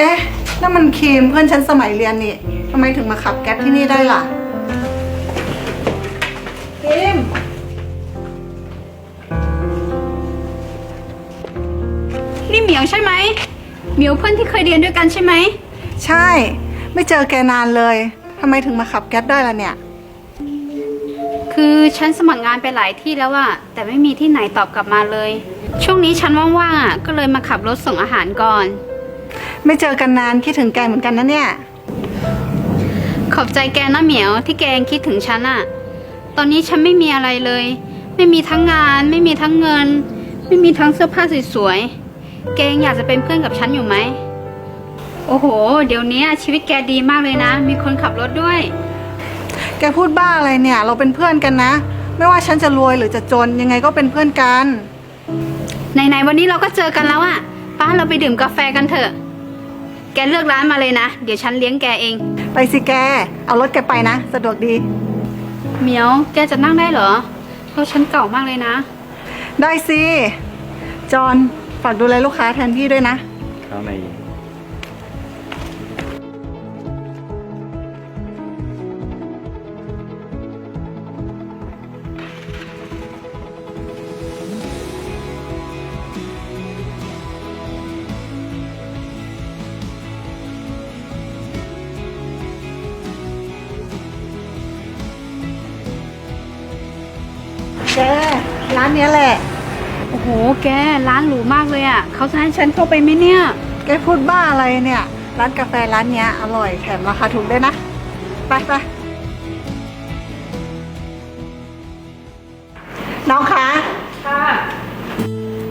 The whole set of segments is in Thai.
เอ๊ะนั่นมันครีมเพื่อนฉันสมัยเรียนนี่ทำไมถึงมาขับแก๊สที่นี่ได้ล่ะครีมนี่เหมียวใช่ไหมเหมียวเพื่อนที่เคยเรียนด้วยกันใช่ไหม ใช่ ไม่เจอแกนานเลยทำไมถึงมาขับแก๊สได้ล่ะเนี่ย คือฉันสมัครงานไปหลายที่แล้วอะแต่ไม่มีที่ไหนตอบกลับมาเลย ช่วงนี้ฉันว่างๆอะก็เลยมาขับรถส่งอาหารก่อน ไม่เจอกันนานคิดถึงแกเหมือนกันนะเนี่ย ขอบใจแกนะเหมียวที่แกยังคิดถึงฉันอะตอนนี้ฉันไม่มีอะไรเลย ไม่มีทั้งงาน ไม่มีทั้งเงิน ไม่มีทั้งเสื้อผ้าสวยๆแกยังอยากจะเป็นเพื่อนกับฉันอยู่ไหมโอ้โห เดี๋ยวนี้ชีวิตแกดีมากเลยนะ มีคนขับรถด้วย แกพูดบ้าอะไรเนี่ย เราเป็นเพื่อนกันนะ ไม่ว่าฉันจะรวยหรือจะจนยังไงก็เป็นเพื่อนกันไหนๆวันนี้เราก็เจอกันแล้วอะป้าเราไปดื่มกาแฟกันเถอะ แกเลือกร้านมาเลยนะ เดี๋ยวฉันเลี้ยงแกเอง ไปสิแก เอารถแกไปนะ สะดวกดี เหมียวแกจะนั่งได้เหรอเพราะฉันเก่ามากเลยนะ ได้สิ จอนฝากดูแลลูกค้าแทนพี่ด้วยนะ ข้างใน แกร้านเนี้ยแหละ โอ้โห แก ร้านหรูมากเลยอะเขาจะให้ฉันเข้าไปไหมเนี่ย แกพูดบ้าอะไรเนี่ย ร้านกาแฟร้านเนี้ยอร่อยแถมราคาถูกด้วยนะ ไปไปน้องคะค่ะ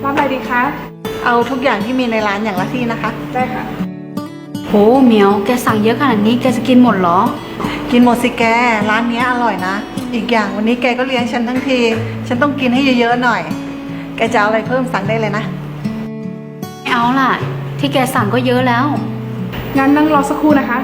รับอะไรดีคะ เอาทุกอย่างที่มีในร้านอย่างละที่นะคะ ได้ค่ะ โหเหมียวแกสั่งเยอะขนาดนี้แกจะกินหมดเหรอ กินหมดสิแก ร้านเนี้ยอร่อยนะ อีกอย่างวันนี้แกก็เลี้ยงฉันทั้งที ฉันต้องกินให้เยอะๆหน่อย แกจะเอาอะไรเพิ่มสั่งได้เลยนะ ไม่เอาล่ะ ที่แกสั่งก็เยอะแล้ว งั้นนั่งรอสักครู่นะคะ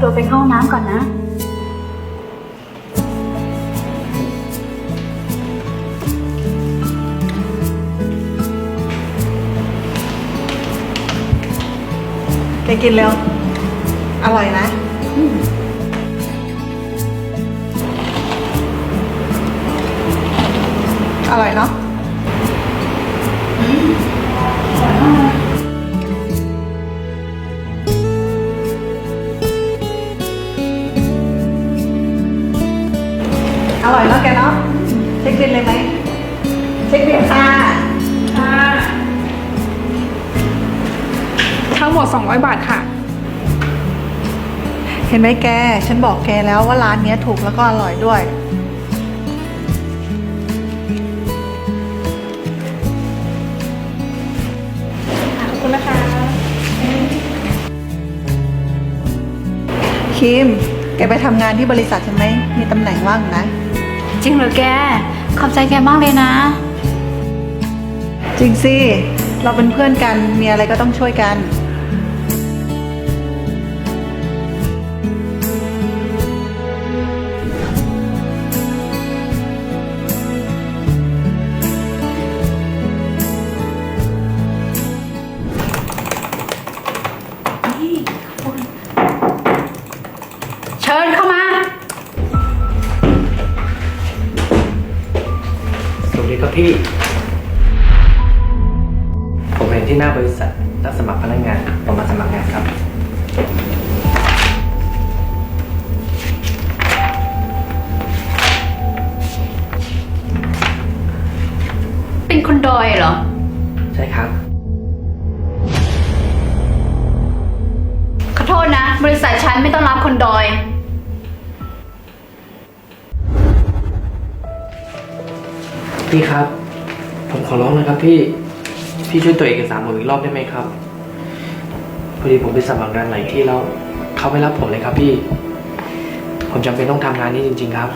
ตัวไปเข้าห้องน้ำก่อนนะแกกินเร็ว อร่อยนะ อ อร่อยเนาะแกเนาะเช็คบินเลยไหมเช็คบินค่ะค่ะทั้งหมด 200 บาทค่ะ เห็นไหมแก ฉันบอกแกแล้วว่าร้านเนี้ยถูกแล้วก็อร่อยด้วย ขอบคุณนะคะคิม แกไปทำงานที่บริษัทใช่ไหม มีตำแหน่งว่างนะ จริงเหรอแก ขอบใจแกมากเลยนะ จริงสิ เราเป็นเพื่อนกัน มีอะไรก็ต้องช่วยกัน พี่ ผมเห็นที่หน้าบริษัทรับสมัครพนักงานผมมาสมัครงานครับ เป็นคนดอยเหรอ ใช่ครับ ขอโทษนะ บริษัทฉันไม่ต้องรับคนดอย พี่ครับ ผมขอร้องนะครับ พี่ พี่ช่วยตัวจเอกสารผมอีกรอบได้ไหมครับ พอดีผมไปสมัครงานหลายที่แล้วเขาไม่รับผมเลยครับ พี่ ผมจำเป็นต้องทำงานนี้จริง ๆครับ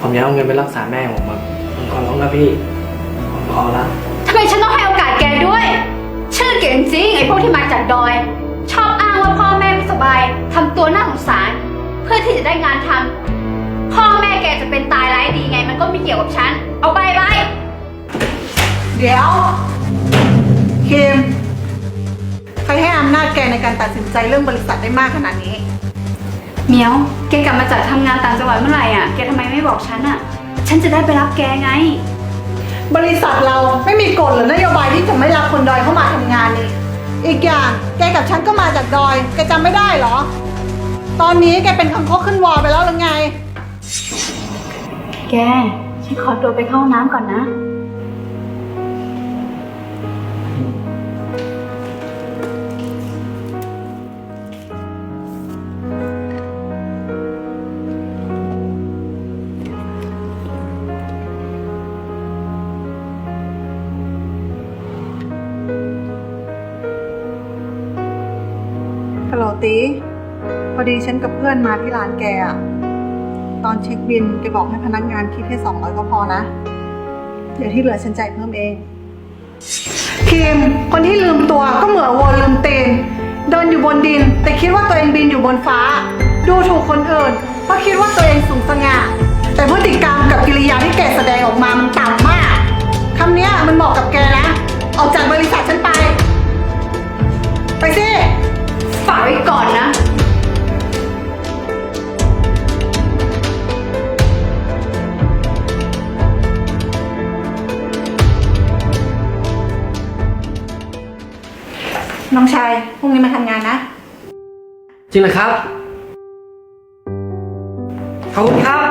ผมจะเอาเงินไปรักษาแม่ผมครับผมขอร้องนะพี่ ผมขอละทำไมฉันต้องให้โอกาสแกด้วยฉันเกลียดจริงไอ้พวกที่มาจากดอย ชอบอ้างว่าพ่อแม่ไม่สบายทำตัวน่าสงสาร เพื่อที่จะได้งานทำ พ่อแม่แกจะเป็นตายร้ายดีไง มันก็ไม่เกี่ยวกับฉัน เอาไปไป เดี๋ยวคิมใครให้อำนาจแกในการตัดสินใจเรื่องบริษัทได้มากขนาดนี้เหมียว แกกลับมาจากทำงานต่างจังหวัดเมื่อไหร่อะ แกทำไมไม่บอกฉันอะ ฉันจะได้ไปรับแกไง บริษัทเราไม่มีกฎหรือนโยบายที่จะไม่รับคนดอยเข้ามาทำงานนี่อีกอย่างแกกับฉันก็มาจากดอยแกจำไม่ได้เหรอ ตอนนี้แกเป็นคังคกขึ้นวอไปแล้วหรือไง แก ฉันขอตัวไปเข้าห้องน้ำก่อนนะ ฮัลโหลตีพอดีฉันกับเพื่อนมาที่ร้านแกอะ ตอนเช็คบินแกบอกให้พนักงานคิดให้สองร้อยก็พอนะ เดี๋ยวที่เหลือฉันจ่ายเพิ่มเองคิมคนที่ลืมตัวก็เหมือนวัวลืมเตนเดินอยู่บนดิน แต่คิดว่าตัวเองบินอยู่บนฟ้า ดูถูกคนอื่นเพราะคิดว่าตัวเองสูงสง่าแต่พฤติกรรมกับกิริยาที่แกแสดงออกมามันต่ำมากคำนี้มันเหมาะกับแกนะ น้องชายพรุ่งนี้มาทำงานนะ จริงเลยครับ ขอบคุณครับ